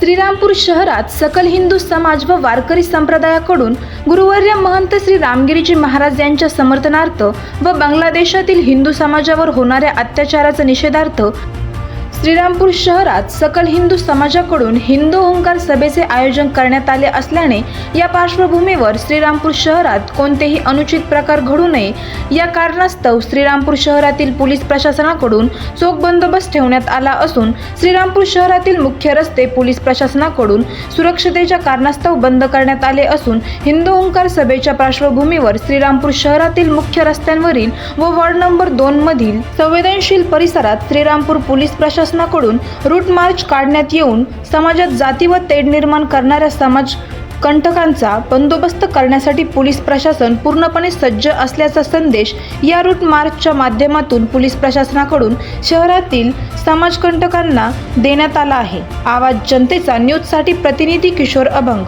श्रीरामपूर शहरात सकल हिंदू समाज व वारकरी संप्रदायाकडून गुरुवर्य महंत श्री रामगिरीजी महाराज यांच्या समर्थनार्थ व बांगलादेशातील हिंदू समाजावर होणाऱ्या अत्याचाराचा निषेधार्थ श्रीरामपूर शहरात सकल हिंदू समाजाकडून हिंदू ओंकार सभेचे आयोजन करण्यात आले असल्याने या पार्श्वभूमीवर श्रीरामपूर शहरात कोणतेही अनुचित प्रकार घडू नये. या कारणास्तव श्रीरामपूर शहरातील पोलीस प्रशासनाकडून चोख बंदोबस्त ठेवण्यात आला असून श्रीरामपूर शहरातील मुख्य रस्ते पोलीस प्रशासनाकडून सुरक्षतेच्या कारणास्तव बंद करण्यात आले असून हिंदू ओंकार सभेच्या पार्श्वभूमीवर श्रीरामपूर शहरातील मुख्य रस्त्यांवरील व वॉर्ड नंबर दोन मधील संवेदनशील परिसरात श्रीरामपूर पोलीस प्रशासनाकडून रूट मार्च काढण्यात येऊन समाजात जाती व तेढ निर्माण करणाऱ्या समाज कंटकांचा बंदोबस्त करण्यासाठी पोलीस प्रशासन पूर्णपणे सज्ज असल्याचा संदेश या रूट मार्चच्या माध्यमातून पोलीस प्रशासनाकडून शहरातील समाजकंटकांना देण्यात आला आहे. आवाज जनतेचा न्यूजसाठी प्रतिनिधी किशोर अभंग.